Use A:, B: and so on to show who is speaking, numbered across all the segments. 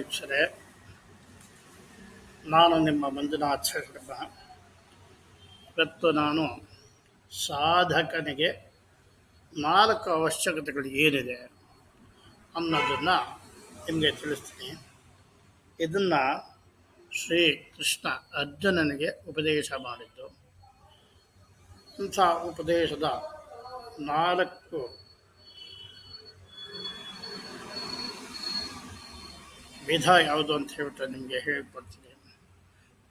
A: ನಮಸ್ಕಾರ ನಾನು ನಿಮ್ಮ ಮಂಜುನಾಥ್ ಶರ್ಮ ಇವತ್ತು ನಾನು ಸಾಧಕನಿಗೆ ನಾಲ್ಕು ಅವಶ್ಯಕತೆಗಳು ಏನಿದೆ ಅನ್ನೋದನ್ನು ನಿಮಗೆ ತಿಳಿಸ್ತೀನಿ. ಇದನ್ನು ಶ್ರೀ ಕೃಷ್ಣ ಅರ್ಜುನನಿಗೆ ಉಪದೇಶ ಮಾಡಿದ್ದು. ಇಂಥ ಉಪದೇಶದ ನಾಲ್ಕು ವಿಧ ಯಾವುದು ಅಂತ ಹೇಳ್ಬಿಟ್ಟು ನಿಮಗೆ ಹೇಳಿಕೊಡ್ತೀನಿ.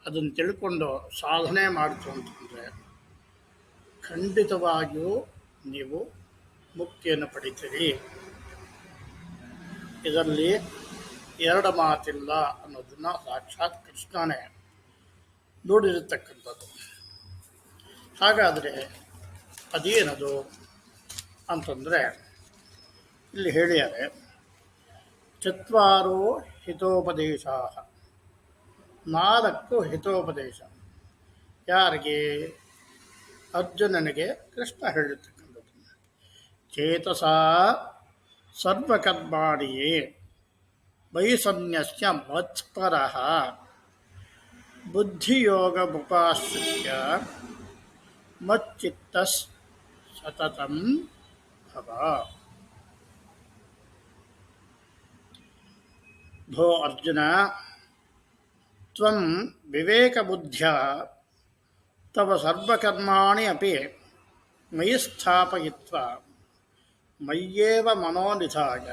A: ಅದನ್ನು ತಿಳ್ಕೊಂಡು ಸಾಧನೆ ಮಾಡಿತು ಅಂತಂದರೆ ಖಂಡಿತವಾಗಿಯೂ ನೀವು ಮುಕ್ತಿಯನ್ನು ಪಡಿತೀರಿ. ಇದರಲ್ಲಿ ಎರಡು ಮಾತಿಲ್ಲ ಅನ್ನೋದನ್ನು ಸಾಕ್ಷಾತ್ ಕೃಷ್ಣನೇ ನೋಡಿರತಕ್ಕಂಥದ್ದು. ಹಾಗಾದರೆ ಅದೇನದು ಅಂತಂದರೆ, ಇಲ್ಲಿ ಹೇಳಿದ್ದಾರೆ ಚತ್ವಾರೋ ಹಿತೋಪದೇಶ ನಾಲ್ಕು ಹಿತೋಪದೇಶ ಯಾರಿಗೆ ಅರ್ಜುನನಿಗೆ ಕೃಷ್ಣ ಹೇಳಿರ್ತಕ್ಕಂಥದ್ದು ಚೇತಸ ಸರ್ವಕರ್ಮಾಣಿಯೇ ವೈಸನ್ಯಸ್ಯ ಮತ್ಪರ। ಬುದ್ಧಿಯೋಗಮುಪಾಶ್ರಿತ್ಯ ಮಚ್ಚಿತ್ತ ಸತತಂ ಭವ। ಭೋ ಅರ್ಜುನ ತ್ವಂ ವಿವೇಕಬುದ್ಧ್ಯಾ ತವ ಸರ್ವಕರ್ಮಾಣಿ ಅಪಿ ಮಯಿ ಸ್ಥಾಪಯಿತ್ವಾ ಮಯ್ಯೇವ ಮನೋನಿಧಾಯ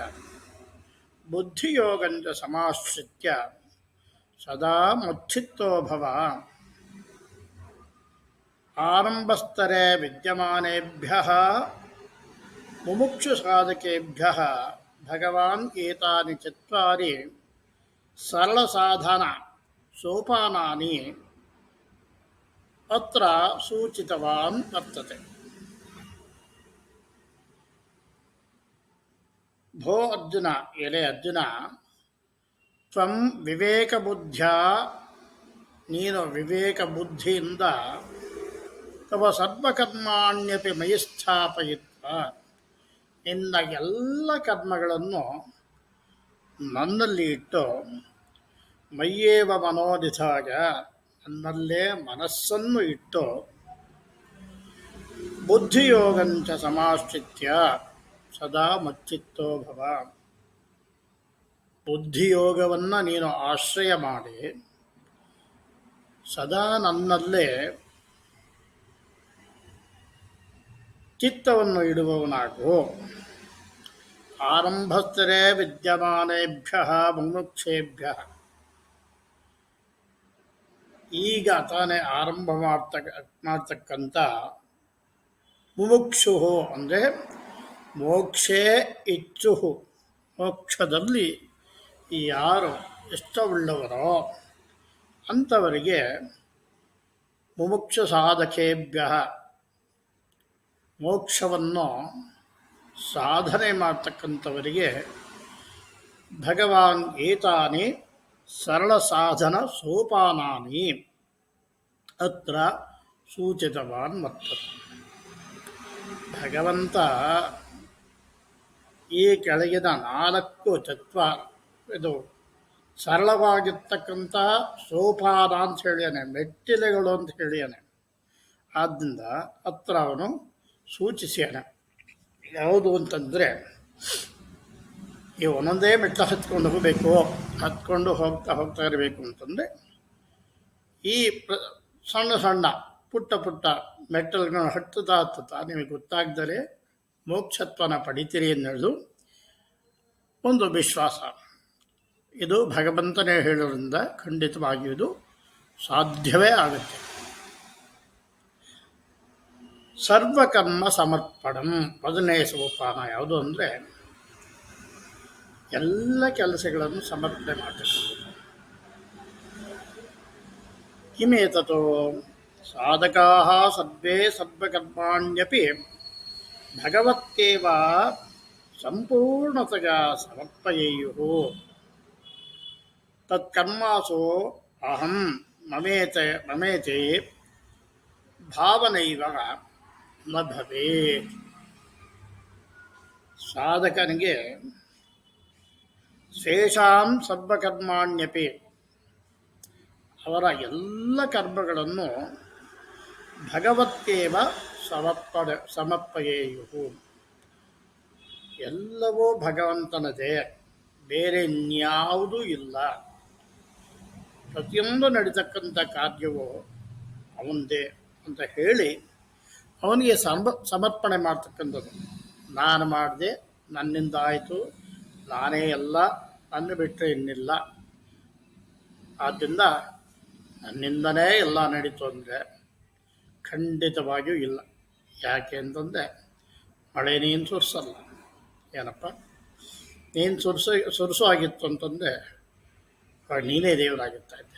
A: ಬುದ್ಧಿಯೋಗಂಚ ಸಮಾಶ್ರಿತ್ಯ ಸದಾ ಮುಚ್ಚಿತ್ತೋ ಭವ ಆರಂಭಸ್ತರೆ ವಿದ್ಯಮಾನೇಭ್ಯಃ ಮುಮುಕ್ಷುಸಾಧಕೇಭ್ಯಃ ಭಗವಾನ್ ಏತಾನಿ ಚತ್ವಾರಿ ಸರಳಸಾಧನ ಸೋಪಾನಾನಿ ಅತ್ರ ಸೂಚಿತವಾನ್ ವರ್ತತೆ. ಭೋ ಅರ್ಜುನ, ಎಲೆ ಅರ್ಜುನ, ತ್ವಂ ವಿವೇಕಬುದ್ಧ್ಯ, ನೀನು ವಿವೇಕ ಬುದ್ಧಿಯಿಂದ ತವ ಸರ್ವಕರ್ಮಾಣ್ಯಪಿ ಮಯಿ ಸ್ಥಾಪಯಿತ್ವ ನಿನ್ನ ಎಲ್ಲ ಕರ್ಮಗಳನ್ನು ನನ್ನಲ್ಲಿ ಇಟ್ಟು ಮೈಯೇವ ಮನೋನಿಧಾಯ ನನ್ನಲ್ಲೇ ಮನಸ್ಸನ್ನು ಇಟ್ಟು ಬುದ್ಧಿಯೋಗಂಚ ಸಮಾಶ್ರಿತ್ಯ ಸದಾ ಮಚ್ಚಿತ್ತೋ ಭವ. ಬುದ್ಧಿಯೋಗವನ್ನು ನೀನು ಆಶ್ರಯ ಮಾಡಿ, ಸದಾ ನನ್ನಲ್ಲೇ ಚಿತ್ತವನ್ನು ಇಡುವವನಾಗು. ಆರಂಭಸ್ಥರೇ ವಿದ್ಯಮಾನೇಭ್ಯ ಮುಮುಕ್ಷೇಭ್ಯ ಈಗ ತಾನೇ ಆರಂಭ ಮಾಡ್ತಕ್ಕ, ಮಾಡ್ತಕ್ಕಂಥ ಮುಮುಕ್ಷು ಅಂದರೆ ಮೋಕ್ಷೇ ಇಚ್ಛು ಮೋಕ್ಷದಲ್ಲಿ ಯಾರು ಇಷ್ಟವುಳ್ಳವರೋ ಅಂಥವರಿಗೆ ಮುಮುಕ್ಷ ಸಾಧಕೇಭ್ಯ ಮೋಕ್ಷವನ್ನು ಸಾಧನೆ ಮಾಡ್ತಕ್ಕಂಥವರಿಗೆ ಭಗವಾನ್ ಏತಾನಿ ಸರಳ ಸಾಧನ ಸೋಪಾನಾನಿ ಅತ್ರ ಸೂಚಿತವಾನ್ ವರ್ತದೆ ಭಗವಂತ ಈ ಕೆಳಗಿನ ನಾಲ್ಕು ತತ್ವ ಇದು ಸರಳವಾಗಿರ್ತಕ್ಕಂಥ ಸೋಪಾನ ಅಂತ ಹೇಳ್ಯಾನೆ, ಮೆಟ್ಟಿಲೆಗಳು ಅಂತ ಹೇಳ್ಯಾನೆ. ಆದ್ದರಿಂದ ಹತ್ರ ಅವನು ಸೂಚಿಸ್ಯಾನೆ. ಯಾವುದು ಅಂತಂದರೆ ಈ ಒಂದೊಂದೇ ಮೆಟ್ಲ ಹತ್ಕೊಂಡು ಹೋಗಬೇಕು, ಹತ್ಕೊಂಡು ಹೋಗ್ತಾ ಹೋಗ್ತಾ ಇರಬೇಕು ಅಂತಂದರೆ, ಈ ಪ್ರ, ಸಣ್ಣ ಸಣ್ಣ ಪುಟ್ಟ ಪುಟ್ಟ ಮೆಟ್ಟಲ್ಗಳನ್ನು ಹತ್ತುತ್ತಾ ಹತ್ತುತ್ತಾ ನಿಮಗೆ ಗೊತ್ತಾಗ್ದರೆ ಮೋಕ್ಷತ್ವನ ಪಡಿತೀರಿ ಅನ್ನೋದು ಒಂದು ವಿಶ್ವಾಸ. ಇದು ಭಗವಂತನೇ ಹೇಳೋದ್ರಿಂದ ಖಂಡಿತವಾಗಿಯೂ ಇದು ಸಾಧ್ಯವೇ ಆಗುತ್ತೆ. ಸರ್ವಕರ್ಮ ಸಮರ್ಪಣಂ ಮೊದಲನೇ ಸೋಪಾನ. ಯಾವುದು ಅಂದರೆ ಎಲ್ಲ ಕೆಲಸಗಳನ್ನು ಸಮರ್ಪಣೆ ಮಾಡಬೇಕು ಕಿಮೇತೋ ಸಾಧಕಾ ಸರ್ವೇ ಸರ್ವಕರ್ಮಾಣ್ಯಪಿ ಭಗವತ್ತೇವ ಸಂಪೂರ್ಣತೆಯ ಸಮರ್ಪಯೇಯು ತತ್ಕರ್ಮಾಸು ಅಹಂ ಮಮೇತ ಮಮೇತೆ ಭಾವನೈವ ನ ಸಾಧಕನಿಗೆ ಶೇಷಾಂ ಸರ್ವಕರ್ಮಾಣ್ಯಪಿ. ಅವರ ಎಲ್ಲ ಕರ್ಮಗಳನ್ನು ಭಗವತ್ತೇವ ಸಮರ್ಪಣ ಸಮರ್ಪಯೇಯು ಎಲ್ಲವೂ ಭಗವಂತನದೇ ಬೇರೆ ಇನ್ಯಾವುದೂ ಇಲ್ಲ. ಪ್ರತಿಯೊಂದು ನಡೀತಕ್ಕಂಥ ಕಾರ್ಯವು ಅವನದೇ ಅಂತ ಹೇಳಿ ಅವನಿಗೆ ಸಮ ಸಮರ್ಪಣೆ ಮಾಡ್ತಕ್ಕಂಥದ್ದು. ನಾನು ಮಾಡಿದೆ, ನನ್ನಿಂದ ಆಯಿತು, ನಾನೇ ಎಲ್ಲ ನನ್ನ ಬಿಟ್ಟರೆ ಇನ್ನಿಲ್ಲ. ಆದ್ದರಿಂದ ನನ್ನಿಂದನೇ ಎಲ್ಲ ನಡೀತು ಅಂದರೆ ಖಂಡಿತವಾಗಿಯೂ ಇಲ್ಲ. ಯಾಕೆ ಅಂತಂದರೆ ಮಳೆ ನೀನು ಸುರಿಸಲ್ಲ. ಏನಪ್ಪ? ನೀನು ಸುರಿಸ, ಸುರಿಸೋ ಆಗಿತ್ತು ಅಂತಂದರೆ ನೀನೇ ದೇವರಾಗಿರ್ತಾ ಇದ್ದೆ.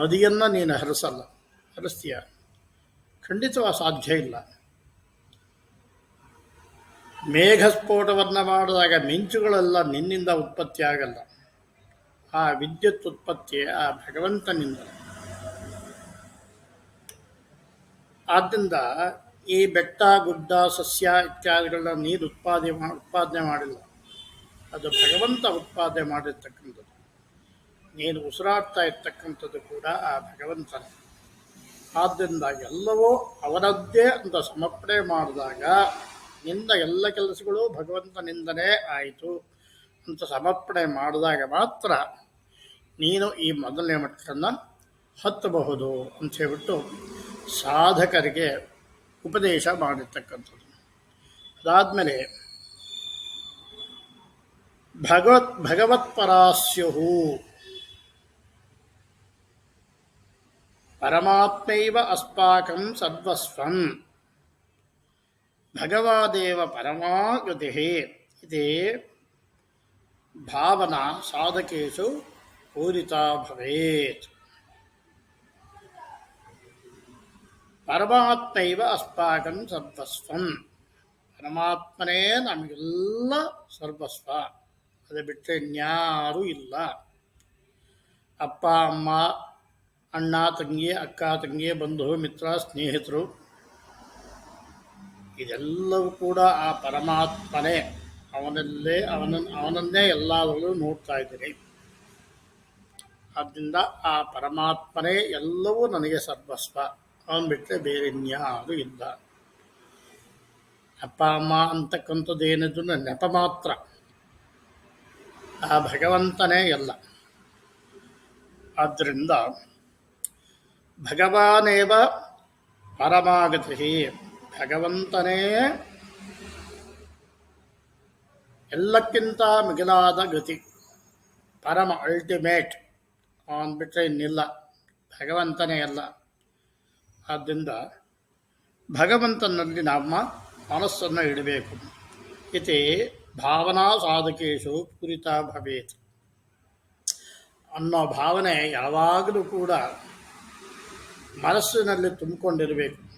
A: ನದಿಯನ್ನು ನೀನು ಹರಿಸಲ್ಲ. ಹರಿಸ್ತೀಯ? ಖಂಡಿತವಾಗಿ ಸಾಧ್ಯ ಇಲ್ಲ. ಮೇಘಸ್ಫೋಟವನ್ನು ಮಾಡಿದಾಗ ಮಿಂಚುಗಳೆಲ್ಲ ನಿನ್ನಿಂದ ಉತ್ಪತ್ತಿ ಆಗಲ್ಲ. ಆ ವಿದ್ಯುತ್ ಉತ್ಪತ್ತಿ ಆ ಭಗವಂತನಿಂದ. ಆದ್ದರಿಂದ ಈ ಬೆಟ್ಟ, ಗುಡ್ಡ, ಸಸ್ಯ ಇತ್ಯಾದಿಗಳನ್ನ ನೀರು ಉತ್ಪಾದನೆ ಉತ್ಪಾದನೆ ಮಾಡಿಲ್ಲ. ಅದು ಭಗವಂತ ಉತ್ಪಾದನೆ ಮಾಡಿರ್ತಕ್ಕಂಥದ್ದು. ನೀನು ಉಸಿರಾಡ್ತಾ ಇರ್ತಕ್ಕಂಥದ್ದು ಕೂಡ ಆ ಭಗವಂತನ. ಆದ್ದರಿಂದ ಎಲ್ಲವೂ ಅವರದ್ದೇ ಅಂತ ಸಮರ್ಪಣೆ ಮಾಡಿದಾಗ ನಿಂದ ಎಲ್ಲ ಕೆಲಸಗಳು ಭಗವಂತನಿಂದಲೇ ಆಯಿತು ಅಂತ ಸಮರ್ಪಣೆ ಮಾಡಿದಾಗ ಮಾತ್ರ ನೀನು ಈ ಮೊದಲನೇ ಮಟ್ಟವನ್ನು ಹತ್ತಬಹುದು ಅಂತ ಹೇಳ್ಬಿಟ್ಟು ಸಾಧಕರಿಗೆ ಉಪದೇಶ ಮಾಡಿರ್ತಕ್ಕಂಥದ್ದು. ಅದಾದಮೇಲೆ ಭಗವತ್ ಭಗವತ್ಪರಾಸ್ಯುಹು ಪರಮಾತ್ಮೈವ ಅಸ್ಪಾಕಂ ಸರ್ವಸ್ವಂ. ಭಗವಾದೇವ ಪರಮಾಗತಿ ಇದೇ ಭಾವನಾ ಸಾಧಕೇಶು ಪೂರಿತ ಭವೇತ್. ಪರಮಾತ್ಮೈವ ಅಸ್ಮಾಕಂ ಸರ್ವಸ್ವಂ. ಪರಮಾತ್ಮನೇ ನಮಗೆಲ್ಲ ಸರ್ವಸ್ವ. ಅದು ಬಿಟ್ಟರೆ ಇನ್ಯಾರೂ ಇಲ್ಲ. ಅಪ್ಪ, ಅಮ್ಮ, ಅಣ್ಣ, ತಂಗಿ, ಅಕ್ಕ, ತಂಗಿ, ಬಂಧು, ಮಿತ್ರ, ಸ್ನೇಹಿತರು ಇದೆಲ್ಲವೂ ಕೂಡ ಆ ಪರಮಾತ್ಮನೇ ಅವನಲ್ಲೇ, ಅವನ, ಅವನನ್ನೇ ಎಲ್ಲರೂ ನೋಡ್ತಾ ಇದ್ದೀನಿ. ಆದ್ದರಿಂದ ಆ ಪರಮಾತ್ಮನೇ ಎಲ್ಲವೂ ನನಗೆ ಸರ್ವಸ್ವ. ಅವನು ಬಿಟ್ಟರೆ ಬೇರೆ ಇನ್ಯಾರೂ ಇಲ್ಲ. ಅಪ್ಪ, ಅಮ್ಮ ಅಂತಕ್ಕಂಥದ್ದು ಏನಿದ್ರು ನೆಪ ಮಾತ್ರ. ಆ ಭಗವಂತನೇ ಎಲ್ಲ. ಆದ್ದರಿಂದ ಭಗವಾನೇವ ಪರಮಾಗತಿ. ಭಗವಂತನೇ. ಎಲ್ಲಕ್ಕಿಂತ ಮಿಗಿಲಾದ ಗತಿ. ಪರಮ ಅಲ್ಟಿಮೇಟ್ ಅವನು ಬಿಟ್ಟರೆ ಇನ್ನಿಲ್ಲ. ಭಗವಂತನೇ ಅಲ್ಲ. ಆದ್ದರಿಂದ ಭಗವಂತನಲ್ಲಿ ನಮ್ಮ ಮನಸ್ಸನ್ನು ಇಡಬೇಕು. ಇತಿ ಭಾವನಾ ಸಾಧಕೇಶು ಪೂರಿತ ಭವೇತ್. ಅನ್ನೋ ಭಾವನೆ ಯಾವಾಗಲೂ ಕೂಡ ಮನಸ್ಸಿನಲ್ಲಿ ತುಂಬಿಕೊಂಡಿರಬೇಕು.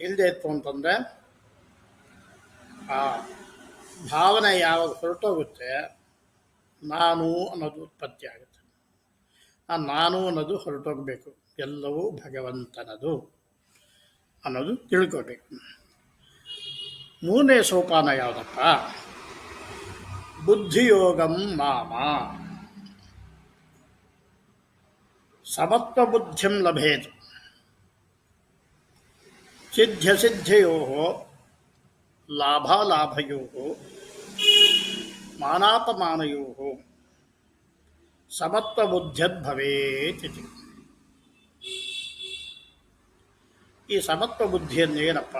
A: ಇಲ್ಲದೆ ಇತ್ತು ಅಂತಂದರೆ, ಆ, ಭಾವನೆ ಯಾವಾಗ ಹೊರಟೋಗುತ್ತೆ, ನಾನು ಅನ್ನೋದು ಉತ್ಪತ್ತಿ ಆಗುತ್ತೆ. ಆ ನಾನು ಅನ್ನೋದು ಹೊರಟೋಗಬೇಕು. ಎಲ್ಲವೂ ಭಗವಂತನದು ಅನ್ನೋದು ತಿಳ್ಕೋಬೇಕು. ಮೂರನೇ ಸೋಪಾನ ಯಾವುದಪ್ಪ? ಬುದ್ಧಿಯೋಗಂ ಮಾಮ. ಸಮತ್ವ ಬುದ್ಧಿಂ ಲಭೇತ್. ಸಿದ್ಧ ಸಿದ್ಧಯೋ ಲಾಭಾಲಾಭಯೋ ಮಾನಾಪಮಾನಯೋ ಸಮತ್ವ ಬುದ್ಧಿಯದ್ಭವೇತ್ ಇತಿ ಈ ಸಮತ್ವ ಬುದ್ಧಿಯನ್ನು ಏನಪ್ಪ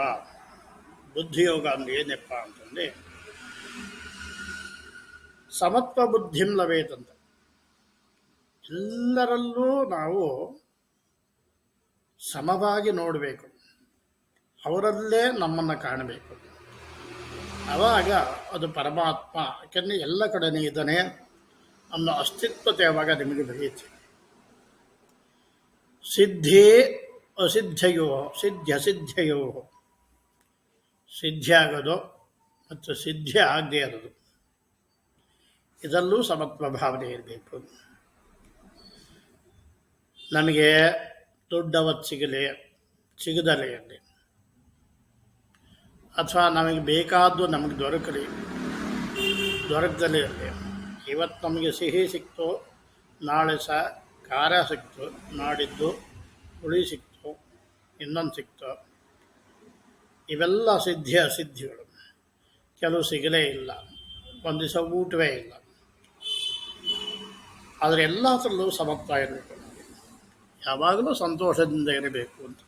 A: ಬುದ್ಧಿಯೋಗ ಅಂದ್ರೆ ಏನಪ್ಪ ಅಂತಂದ್ರೆ ಸಮತ್ವ ಬುದ್ಧಿಂ ಲವೇತಂತ ಎಲ್ಲರಲ್ಲೂ ನಾವು ಸಮವಾಗಿ ನೋಡಬೇಕು ಅವರಲ್ಲೇ ನಮ್ಮನ್ನು ಕಾಣಬೇಕು. ಆವಾಗ ಅದು ಪರಮಾತ್ಮ, ಯಾಕೆಂದರೆ ಎಲ್ಲ ಕಡೆನೇ ಇದ್ದಾನೆ, ಅನ್ನೋ ಅಸ್ತಿತ್ವತೆ ಯಾವಾಗ ನಿಮಗೆ ಬೆಳೆಯುತ್ತೆ ಸಿದ್ಧಿ ಅಸಿದ್ಧಯೋ ಸಿದ್ಧ ಸಿದ್ಧಯೋ. ಸಿದ್ಧಿ ಆಗೋದು ಮತ್ತು ಸಿದ್ಧಿ ಆಗದೇ ಇರೋದು. ಇದರಲ್ಲೂ ಸಮತ್ವ ಭಾವನೆ ಇರಬೇಕು. ನಮಗೆ ದೊಡ್ಡವತ್ತು ಸಿಗಲಿ ಸಿಗದಲೇ ಇರಲಿ. ಅಥವಾ ನಮಗೆ ಬೇಕಾದ್ದು ನಮಗೆ ದೊರಕಲಿ. ದೊರಕದಲ್ಲೇ ಇರಲಿ ಇವತ್ತು ನಮಗೆ ಸಿಹಿ ಸಿಕ್ತು, ನಾಳೆ ಸಹ ಖಾರ ಸಿಕ್ತು, ನಾಡಿದ್ದು ಹುಳಿ ಸಿಕ್ತು, ಇನ್ನೊಂದು ಸಿಕ್ತು. ಇವೆಲ್ಲ ಸಿದ್ಧಿ ಅಸಿದ್ಧಿಗಳು. ಕೆಲವು ಸಿಗಲೇ ಇಲ್ಲ. ಒಂದು ದಿವಸ ಊಟವೇ ಇಲ್ಲ. ಆದರೆ ಎಲ್ಲದರಲ್ಲೂ ಇರಬೇಕು ಯಾವಾಗಲೂ ಸಂತೋಷದಿಂದ ಇರಬೇಕು ಅಂತ.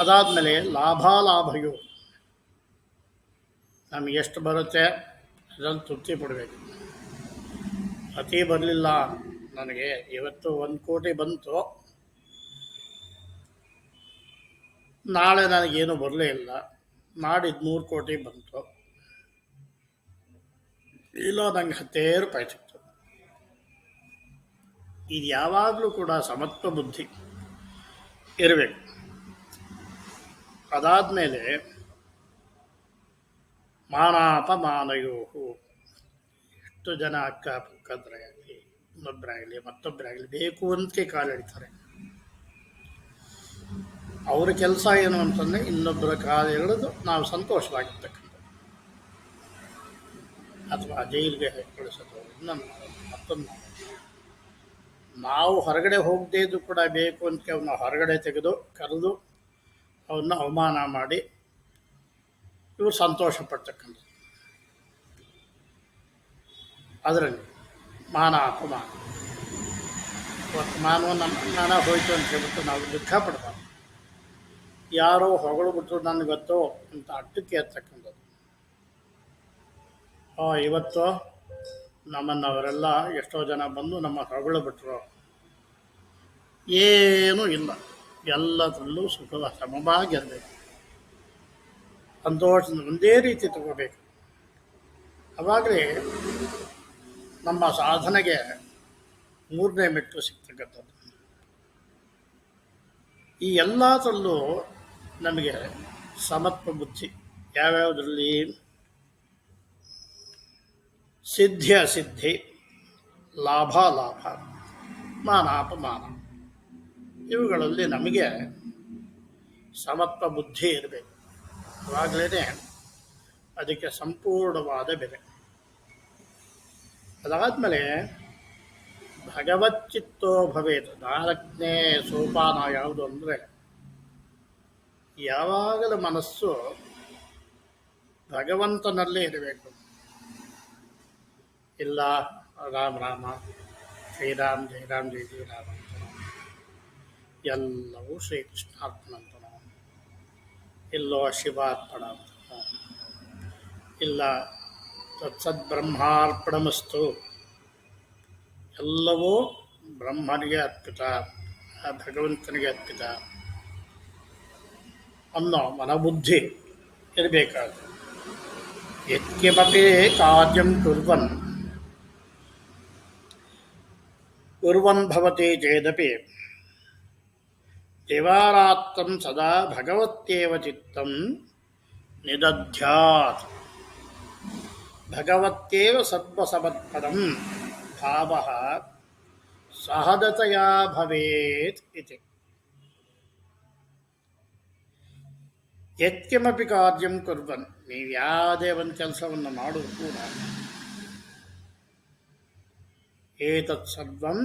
A: ಅದಾದಮೇಲೆ ಲಾಭಾಲಾಭಯು. ನಮಗೆ ಎಷ್ಟು ಬರುತ್ತೆ ಅದನ್ನು ತೃಪ್ತಿ ಪಡಬೇಕು. ಅತಿ ಬರಲಿಲ್ಲ ನನಗೆ, ಇವತ್ತು ಒಂದು ಕೋಟಿ ಬಂತು. ನಾಳೆ ನನಗೇನು ಬರಲೇ ಇಲ್ಲ. ನಾಡಿದ್ದು ನೂರು ಕೋಟಿ ಬಂತು. ಇಲ್ಲ ನನಗೆ ಹತ್ತೇ ರೂಪಾಯಿ ಸಿಕ್ತು. ಇದು ಯಾವಾಗಲೂ ಕೂಡ ಸಮತ್ವ ಬುದ್ಧಿ ಇರಬೇಕು. ಅದಾದಮೇಲೆ ಮಾನಾಪಮಾನಯೋ ಎಷ್ಟು ಜನ ಅಕ್ಕ ಪಕ್ಕದ್ರಾಗಲಿ ಇನ್ನೊಬ್ಬರಾಗಲಿ ಮತ್ತೊಬ್ಬರಾಗಲಿ ಬೇಕು ಅಂತ ಕಾಲಿಡ್ತಾರೆ ಅವರ ಕೆಲಸ ಏನು ಅಂತಂದರೆ ಇನ್ನೊಬ್ಬರ ಕಾಲು ಎಳೆದು ನಾವು ಸಂತೋಷವಾಗಿರ್ತಕ್ಕಂಥ ಅಥವಾ ಜೈಲಿಗೆ ಕಳಿಸೋದು ಇನ್ನೊಂದು ಮತ್ತೊಂದು. ನಾವು ಹೊರಗಡೆ ಹೋಗದೇ ಇದ್ದು ಕೂಡ ಬೇಕು ಅಂತ ಅವನ್ನ ಹೊರಗಡೆ ತೆಗೆದು ಕರೆದು ಅವನ್ನ ಅವಮಾನ ಮಾಡಿ ಇವರು ಸಂತೋಷ ಪಡ್ತಕ್ಕಂಥದ್ದು ಅದರಲ್ಲಿ ಮಾನ ಅಪಮಾನ. ಇವತ್ತು ಮಾನವ ನಮ್ಮ ಜ್ಞಾನ ಹೋಯಿತು ಅಂತ ಹೇಳ್ಬಿಟ್ಟು ನಾವು ದುಃಖ ಪಡಬಾರ್ದು. ಯಾರೋ ಹೊಗಳ್ಬಿಟ್ರು ನನಗೆ ಗೊತ್ತೋ ಅಂತ ಅಟ್ಟಕ್ಕೆ ಎತ್ತಕ್ಕಂಥದ್ದು. ಇವತ್ತು ನಮ್ಮನ್ನು ಅವರೆಲ್ಲ ಎಷ್ಟೋ ಜನ ಬಂದು ನಮ್ಮ ಹೊಗಳು ಬಿಟ್ಟರು ಏನೂ ಇಲ್ಲ. ಎಲ್ಲದರಲ್ಲೂ ಸುಖ ಸಮವಾಗಿರಬೇಕು ಸಂತೋಷದಿಂದ ಒಂದೇ ರೀತಿ ತಗೋಬೇಕು. ಅವಾಗಲೇ ನಮ್ಮ ಸಾಧನೆಗೆ ಮೂರನೇ ಮೆಟ್ಟು ಸಿಗ್ತಕ್ಕಂಥದ್ದು. ಈ ಎಲ್ಲದರಲ್ಲೂ ನಮಗೆ ಸಮತ್ವ ಬುದ್ಧಿ, ಯಾವ್ಯಾವುದರಲ್ಲಿ ಸಿದ್ಧಿ ಅಸಿದ್ಧಿ ಲಾಭ ಲಾಭ ಮಾನ ಅಪಮಾನ ಇವುಗಳಲ್ಲಿ ನಮಗೆ ಸಮತ್ವ ಬುದ್ಧಿ ಇರಬೇಕು. ಆವಾಗಲೇ ಅದಕ್ಕೆ ಸಂಪೂರ್ಣವಾದ ಬೆಲೆ. ಅದಾದಮೇಲೆ ಭಗವಚ್ಚಿತ್ತೋ ಭವೇತ್ ನಾಲ್ಕನೇ ಸೋಪಾನ ಯಾವುದು ಅಂದರೆ ಯಾವಾಗಲೂ ಮನಸ್ಸು ಭಗವಂತನಲ್ಲೇ ಇರಬೇಕು. ಇಲ್ಲ ರಾಮ ರಾಮ, ಶ್ರೀರಾಮ್ ಜೈರಾಮ್ ಜೈ ಜೈ ರಾಮ ಅಂತನೋ ಎಲ್ಲವೂ ಶ್ರೀಕೃಷ್ಣಾರ್ಪಣ ಅಂತನೋ ಇಲ್ಲೋ ಶಿವಾರ್ಪಣ ಅಂತನೋ ಇಲ್ಲ ತತ್ಸದ್ಬ್ರಹ್ಮಾರ್ಪಣಮಸ್ತು. ಎಲ್ಲವೂ ಬ್ರಹ್ಮನಿಗೆ ಅರ್ಪಿತ ಭಗವಂತನಿಗೆ ಅರ್ಪಿತ. ಅನ್ನೋ ಮನಬುದ್ಧಿ ಇರಬೇಕಾದ್ರೆ. ಯತ್ಕಿಮಪಿ ಕಾರ್ಯಂ ಕುರ್ವನ್. ಕುರ್ವನ್ ಭವತಿ ಚೇದಪಿ. ದೇವಾರಾತ್ತಂ ಸದಾ ಭಗವತ್ಯೇವ ಚಿತ್ತಂ ನಿದಧ್ಯಾತ್ ಭಗವತ್ಯೇವ ಸರ್ವಸಮತ್ಪದಂ ಭಾವ ಸಹಜತೆಯಾ ಭವೇತ್ ಇತಿ ಯತ್ಕಿಮಪಿ ಕಾರ್ಯಂ ಕುರ್ವನ್ ನೀವು ಯಾವುದೇ ಒಂದು ಕೆಲಸವನ್ನು ಮಾಡೋದು ಕೂಡ ಏತತ್ ಸರ್ವಂ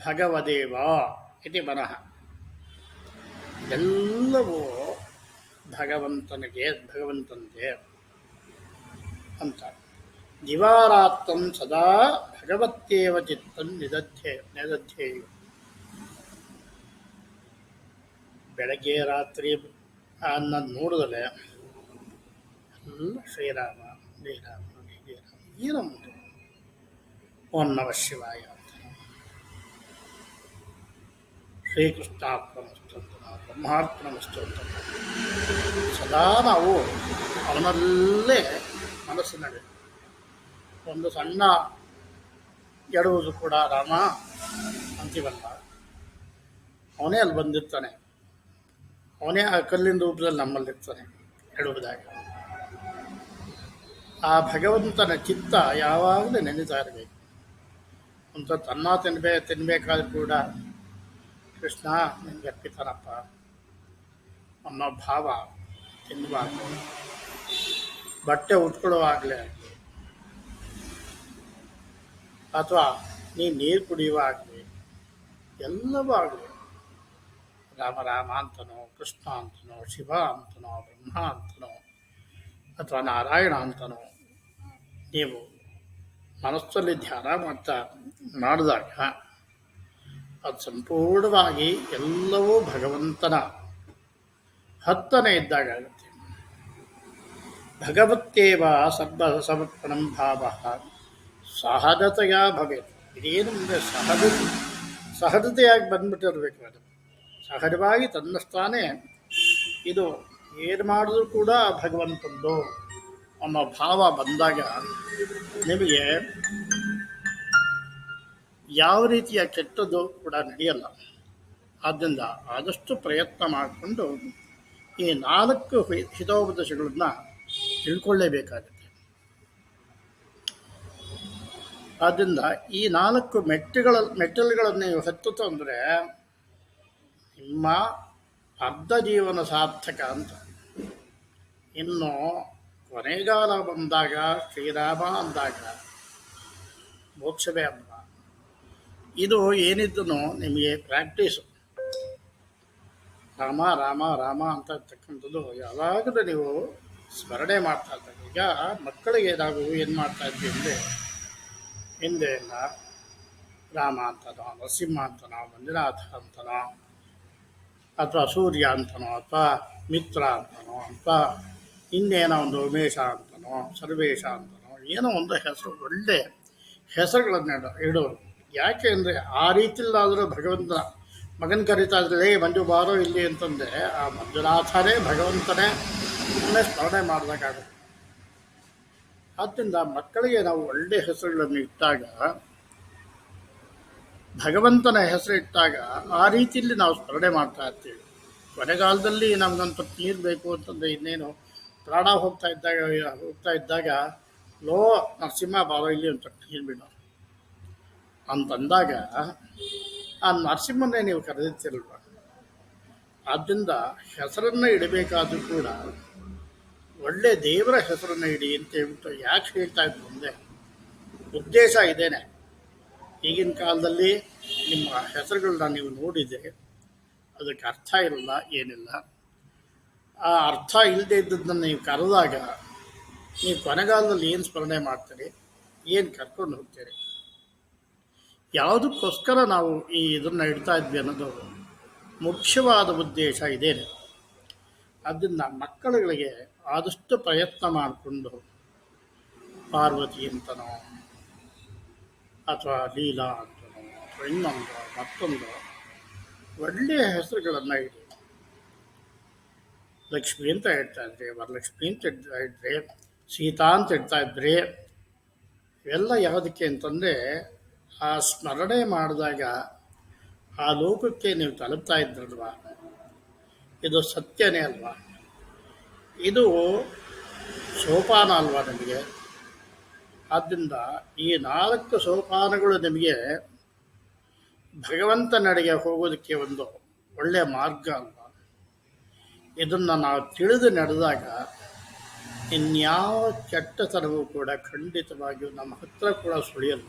A: ಭಗವದೇವ ಇತಿ ಮನಃ ಎಲ್ಲವೂ ಭಗವಂತನಿಗೆ ಭಗವಂತನಿಗೆ ಅಂತ ನಿವಾರಾತ್ಮ ಸದಾ ಭಗವತ್ಯೇವ ಚಿತ್ತಂ ನಿದಧ್ಯೆ, ನಿದಧ್ಯೇಯು. ಬೆಳಗ್ಗೆ, ರಾತ್ರಿ ಅನ್ನ ನೋಡಿದ್ರೆ ಶ್ರೀರಾಮ ಶ್ರೀರಾಮ ಶ್ರೀರಾಮ ಏನಮ್ಮ ಓಂ ನಮ ಶಿವಾಯ ಅಂತ ಶ್ರೀಕೃಷ್ಣಾರ್ಪಣಮಸ್ತು ಬ್ರಹ್ಮಾರ್ಪಣಮಸ್ತು ಅಂತ ಸದಾ ನಾವು ಅವನಲ್ಲೇ ಮನಸ್ಸಿನಲ್ಲಿ ಒಂದು ಸಣ್ಣ ಎಡುವುದು ಕೂಡ ರಾಮ ಅಂತೀವಲ್ಲ, ಅವನೇ ಅಲ್ಲಿ ಬಂದಿರ್ತಾನೆ. ಅವನೇ ಆ ಕಲ್ಲಿನ ರೂಪದಲ್ಲಿ ನಮ್ಮಲ್ಲಿರ್ತಾನೆ ಎಡುವುದಾಗಿ ಆ ಭಗವಂತನ ಚಿತ್ತ ಯಾವಾಗಲೂ ನೆನೆತಾ ಇರಬೇಕು ಅಂತ ತನ್ನ ತಿನ್ಬೇ ತಿನ್ನಬೇಕಾದ್ರೂ ಕೂಡ ಕೃಷ್ಣ ನಿನಗೆ ಅರ್ಪಿತಾರಪ್ಪ ಅನ್ನೋ ಭಾವ ತಿನ್ನಬಾರ್ದು ಬಟ್ಟೆ ಉಟ್ಕೊಳ್ಳುವಾಗಲೇ ಅಥವಾ ನೀ ನೀರು ಕುಡಿಯುವಾಗಲಿ ಎಲ್ಲವೂ ಆಗಲಿ. ರಾಮ ರಾಮ ಅಂತನೋ, ಕೃಷ್ಣ ಅಂತನೋ, ಶಿವ ಅಂತನೋ, ಬ್ರಹ್ಮ ಅಂತನೋ, ಅಥವಾ ನಾರಾಯಣ ಅಂತನೋ, ನೀವು ಮನಸ್ಸಲ್ಲಿ ಧ್ಯಾನ ಮಾಡ್ತಾ, ಮಾಡಿದಾಗ ಅದು ಸಂಪೂರ್ಣವಾಗಿ ಎಲ್ಲವೂ ಭಗವಂತನ. ಹತ್ತನೇ ಇದ್ದಾಗ ಆಗುತ್ತೆ. ಭಗವತ್ತೇವ ಸರ್ವ ಸಮರ್ಪಣಂ ಭಾವ. ಸಹಜತೆಯ ಭವೇತ್. ಇದೇನು ಅಂದರೆ ಸಹಜ ಸಹಜತೆಯಾಗಿ ಬಂದ್ಬಿಟ್ಟಿರಬೇಕು ಅದು. ಸಹಜವಾಗಿ ತನ್ನಷ್ಟಾನೇ ಇದು ಏನು ಮಾಡಿದ್ರೂ ಕೂಡ ಭಗವಂತಂದು ಅನ್ನೋ ಭಾವ ಬಂದಾಗ ನಿಮಗೆ ಯಾವ ರೀತಿಯ ಕೆಟ್ಟದ್ದು ಕೂಡ ನಡೆಯಲ್ಲ. ಆದ್ದರಿಂದ ಆದಷ್ಟು ಪ್ರಯತ್ನ ಮಾಡಿಕೊಂಡು ಈ ನಾಲ್ಕು ಹಿತೋಪದೇಶಗಳನ್ನು ತಿಳ್ಕೊಳ್ಳೇಬೇಕಾಗುತ್ತೆ. ಆದ್ದರಿಂದ ಈ ನಾಲ್ಕು ಮೆಟ್ಟುಗಳ, ಮೆಟ್ಟಲುಗಳನ್ನು ನೀವು ಹತ್ತುತ್ತ ಅಂದರೆ ನಿಮ್ಮ ಅರ್ಧ ಜೀವನ ಸಾರ್ಥಕ ಅಂತ. ಇನ್ನು ಕೊನೆಗಾಲ ಬಂದಾಗ, ಶ್ರೀರಾಮ ಅಂದಾಗ ಮೋಕ್ಷವೇ ಅಲ್ಲ. ಇದು ಏನಿದ್ದು ನಿಮಗೆ ಪ್ರಾಕ್ಟೀಸು ರಾಮ ರಾಮ ರಾಮ ಅಂತ ಇರ್ತಕ್ಕಂಥದ್ದು. ಯಾವಾಗಲೂ ನೀವು ಸ್ಮರಣೆ ಮಾಡ್ತಾ ಇರ್ತಾರೆ. ಈಗ ಮಕ್ಕಳಿಗೆ ನಾವು ಏನು ಮಾಡ್ತಾ ಇದ್ವಿ ಅಂದರೆ, ಹಿಂದೆ ಎಲ್ಲ ರಾಮ ಅಂತನೋ ನರಸಿಂಹ ಅಂತನೋ ಮಂಜುನಾಥ ಅಂತನೋ ಅಥವಾ ಸೂರ್ಯ ಅಂತನೋ ಅಥವಾ ಮಿತ್ರ ಅಂತನೋ ಅಂತ ಇನ್ನೇನೋ ಒಂದು ಉಮೇಶ ಅಂತನೋ ಸರ್ವೇಶ ಅಂತನೋ ಏನೋ ಒಂದು ಹೆಸರು, ಒಳ್ಳೆ ಹೆಸರುಗಳನ್ನು ಇಡ ಇಡೋರು. ಯಾಕೆ ಅಂದರೆ ಆ ರೀತಿಲಾದರೂ ಭಗವಂತನ ಮಗನ ಕರಿತಾ ಏ ಮಂಜು ಬಾರೋ ಇಲ್ಲಿ ಅಂತಂದರೆ, ಆ ಮಂಜುನಾಥನೇ ಭಗವಂತನೇ ಅವನ್ನೇ ಸ್ಮರಣೆ ಮಾಡಬೇಕಾಗುತ್ತೆ ಆದ್ದರಿಂದ ಮಕ್ಕಳಿಗೆ ನಾವು ಒಳ್ಳೆಯ ಹೆಸರುಗಳನ್ನು ಇಟ್ಟಾಗ, ಭಗವಂತನ ಹೆಸರು ಇಟ್ಟಾಗ ಆ ರೀತಿಯಲ್ಲಿ ನಾವು ಸ್ಮರಣೆ ಮಾಡ್ತಾ ಇರ್ತೀವಿ. ಕೊನೆಗಾಲದಲ್ಲಿ ನಮಗಂತ ನೀರು ಬೇಕು ಅಂತಂದರೆ ಇನ್ನೇನು ಪ್ರಾಣ ಹೋಗ್ತಾ ಇದ್ದಾಗ ಹೋಗ್ತಾ ಇದ್ದಾಗ, ಲೋ, ನರಸಿಂಹ, ಬಾರೋ ಇಲ್ಲಿ ಅಂತ ನೀರು ಬಿಡೋ ಅಂತಂದಾಗ ಆ ನರಸಿಂಹನೇ ನೀವು ಕರೆದಿರ್ತಿರಲ್ವ? ಆದ್ದರಿಂದ ಹೆಸರನ್ನು ಇಡಬೇಕಾದ್ರೂ ಕೂಡ ಒಳ್ಳೆ ದೇವರ ಹೆಸರನ್ನು ಇಡಿ ಅಂತ ಹೇಳ್ಬಿಟ್ಟು ಯಾಕೆ ಹೇಳ್ತಾ ಇದ್ರು ಮುಂದೆ ಉದ್ದೇಶ ಇದೇನೆ. ಈಗಿನ ಕಾಲದಲ್ಲಿ ನಿಮ್ಮ ಹೆಸರುಗಳನ್ನ ನೀವು ನೋಡಿದರೆ ಅದಕ್ಕೆ ಅರ್ಥ ಇರಲ್ಲ ಏನಿಲ್ಲ. ಆ ಅರ್ಥ ಇಲ್ಲದೆ ಇದ್ದದ್ದನ್ನು ನೀವು ಕರೆದಾಗ ನೀವು ಕೊನೆಗಾಲದಲ್ಲಿ ಏನು ಸ್ಮರಣೆ ಮಾಡ್ತೀರಿ? ಏನು ಕರ್ಕೊಂಡು ಹೋಗ್ತೀರಿ? ಯಾವುದಕ್ಕೋಸ್ಕರ ನಾವು ಈ ಇದನ್ನು ಇಡ್ತಾ ಇದ್ವಿ ಅನ್ನೋದು ಮುಖ್ಯವಾದ ಉದ್ದೇಶ ಇದೇನೆ ಅದನ್ನ ಮಕ್ಕಳುಗಳಿಗೆ ಆದಷ್ಟು ಪ್ರಯತ್ನ ಮಾಡಿಕೊಂಡು ಪಾರ್ವತಿ ಅಂತನೋ ಅಥವಾ ಲೀಲಾ ಅಂತನೋ ಅಥವಾ ಇನ್ನೊಂದು ಮತ್ತೊಂದು ಒಳ್ಳೆಯ ಹೆಸರುಗಳನ್ನು ಇಡಿ. ಲಕ್ಷ್ಮಿ ಅಂತ ಹೇಳ್ತಾ ಇದ್ರೆ, ವರಲಕ್ಷ್ಮಿ ಅಂತ ಇಡ್ತಾ ಇದ್ರೆ, ಸೀತಾ ಅಂತ ಇಡ್ತಾ ಇದ್ರೆ, ಇವೆಲ್ಲ ಯಾವುದಕ್ಕೆ ಅಂತಂದರೆ ಆ ಸ್ಮರಣೆ ಮಾಡಿದಾಗ ಆ ಲೋಕಕ್ಕೆ ನೀವು ತಲುಪ್ತಾ ಇದ್ದಲ್ವಾ ಇದು ಸತ್ಯನೇ ಅಲ್ವಾ? ಇದು ಸೋಪಾನ ಅಲ್ವಾ ನಮಗೆ? ಆದ್ದರಿಂದ ಈ ನಾಲ್ಕು ಸೋಪಾನಗಳು ನಿಮಗೆ ಭಗವಂತನಡೆಗೆ ಹೋಗೋದಕ್ಕೆ ಒಂದು ಒಳ್ಳೆಯ ಮಾರ್ಗ ಅಲ್ವಾ? ಇದನ್ನು ನಾವು ತಿಳಿದು ನಡೆದಾಗ ಇನ್ಯಾವ ಕೆಟ್ಟತನವೂ ಕೂಡ ಖಂಡಿತವಾಗಿಯೂ ನಮ್ಮ ಹತ್ರ ಕೂಡ ಸುಳಿಯಲ್ಲ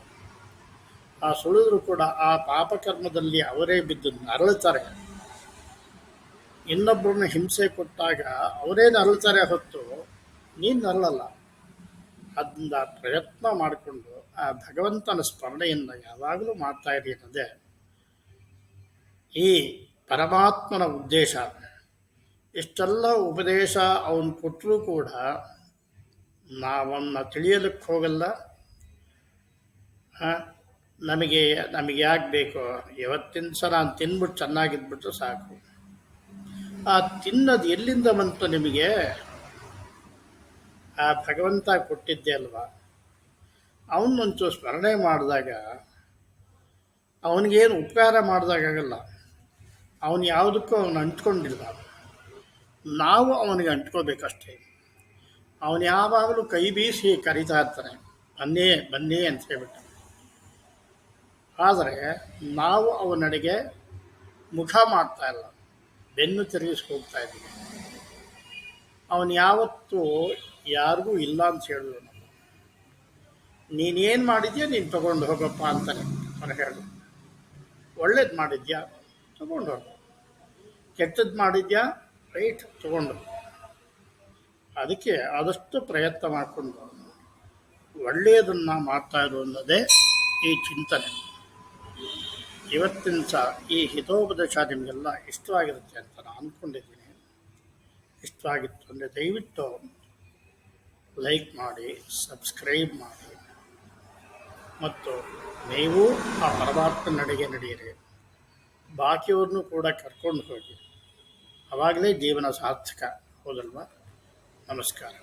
A: ಆ ಸುಳಿದ್ರು ಕೂಡ ಆ ಪಾಪಕರ್ಮದಲ್ಲಿ ಅವರೇ ಬಿದ್ದು ನರಳುತ್ತಾರೆ. ಇನ್ನೊಬ್ಬರನ್ನ ಹಿಂಸೆ ಕೊಟ್ಟಾಗ ಅವರೇ ನರಳುತ್ತಾರೆ ಹೊತ್ತು ನೀನು ನರಳಲ್ಲ. ಅದರಿಂದ ಪ್ರಯತ್ನ ಮಾಡಿಕೊಂಡು ಆ ಭಗವಂತನ ಸ್ಮರಣೆಯಿಂದ ಯಾವಾಗಲೂ ಮಾಡ್ತಾ ಇರಿ ಅನ್ನೋದೇ ಈ ಪರಮಾತ್ಮನ ಉದ್ದೇಶ. ಇಷ್ಟೆಲ್ಲ ಉಪದೇಶ ಅವನು ಕೊಟ್ಟರೂ ಕೂಡ ನಾವನ್ನ ತಿಳಿಯಲಿಕ್ಕೆ ಹೋಗಲ್ಲ. ನಮಗೆ ನಮಗೆ ಯಾಕೆ ಬೇಕು, ಯಾವತ್ತಿನ ಸಹ ನಾನು ತಿನ್ಬಿಟ್ಟು ಚೆನ್ನಾಗಿದ್ಬಿಟ್ರೆ ಸಾಕು. ಆ ತಿನ್ನೋದು ಎಲ್ಲಿಂದ ಬಂತು ನಿಮಗೆ? ಆ ಭಗವಂತ ಕೊಟ್ಟಿದ್ದೆ ಅಲ್ವಾ? ಅವನೊಂಚೂರು ಸ್ಮರಣೆ ಮಾಡಿದಾಗ, ಅವನಿಗೇನು ಉಪಕಾರ ಮಾಡಿದಾಗಲ್ಲ ಅವನು ಯಾವುದಕ್ಕೂ ಅವನು ಅಂಟ್ಕೊಂಡಿಲ್ಲ. ನಾವು ಅವನಿಗೆ ಅಂಟ್ಕೋಬೇಕಷ್ಟೇ. ಅವನು ಯಾವಾಗಲೂ ಕೈ ಬೀಸಿ ಕರೀತಾ ಇರ್ತಾನೆ. ಬನ್ನಿ ಬನ್ನಿ ಅಂತ ಹೇಳ್ಬಿಟ್ಟು. ಆದರೆ ನಾವು ಅವನಡೆಗೆ ಮುಖ ಮಾಡ್ತಾ ಇಲ್ಲ. ಬೆನ್ನು ತಿರುಗಿಸಿ ಹೋಗ್ತಾ ಇದ್ದೀವಿ ಅವನು ಯಾವತ್ತೂ ಯಾರಿಗೂ ಇಲ್ಲ ಅಂತ ಹೇಳಿದ್ರು ನಾವು ನೀನೇನು ಮಾಡಿದ್ಯಾ? ನೀನು ತೊಗೊಂಡು ಹೋಗಪ್ಪ ಅಂತಾನೆ ಅವನು ಹೇಳು ಒಳ್ಳೇದು ಮಾಡಿದ್ಯಾ? ತೊಗೊಂಡು ಹೋಗು. ಕೆಟ್ಟದ್ದು ಮಾಡಿದ್ಯಾ? ರೈಟ್, ತೊಗೊಂಡು ಅದಕ್ಕೆ ಆದಷ್ಟು ಪ್ರಯತ್ನ ಮಾಡಿಕೊಂಡು ಒಳ್ಳೆಯದನ್ನು ಮಾಡ್ತಾ ಇರು ಅನ್ನೋದೇ ಈ ಚಿಂತನೆ. ಇವತ್ತಿನ ಸಹ ಈ ಹಿತೋಪದೇಶ ನಿಮಗೆಲ್ಲ ಇಷ್ಟವಾಗಿರುತ್ತೆ ಅಂತ ನಾನು ಅಂದ್ಕೊಂಡಿದ್ದೀನಿ. ಇಷ್ಟವಾಗಿತ್ತು ಅಂದರೆ ದಯವಿಟ್ಟು ಲೈಕ್ ಮಾಡಿ, ಸಬ್ಸ್ಕ್ರೈಬ್ ಮಾಡಿ. ಮತ್ತು ನೀವು ಆ ಪರಮಾತ್ಮ ನಡೆಗೆ ನಡೆಯಿರಿ. ಬಾಕಿಯವ್ರನ್ನೂ ಕೂಡ ಕರ್ಕೊಂಡು ಹೋಗಿ. ಅವಾಗಲೇ ಜೀವನ ಸಾರ್ಥಕ. ಹೌದಲ್ವಾ? ನಮಸ್ಕಾರ.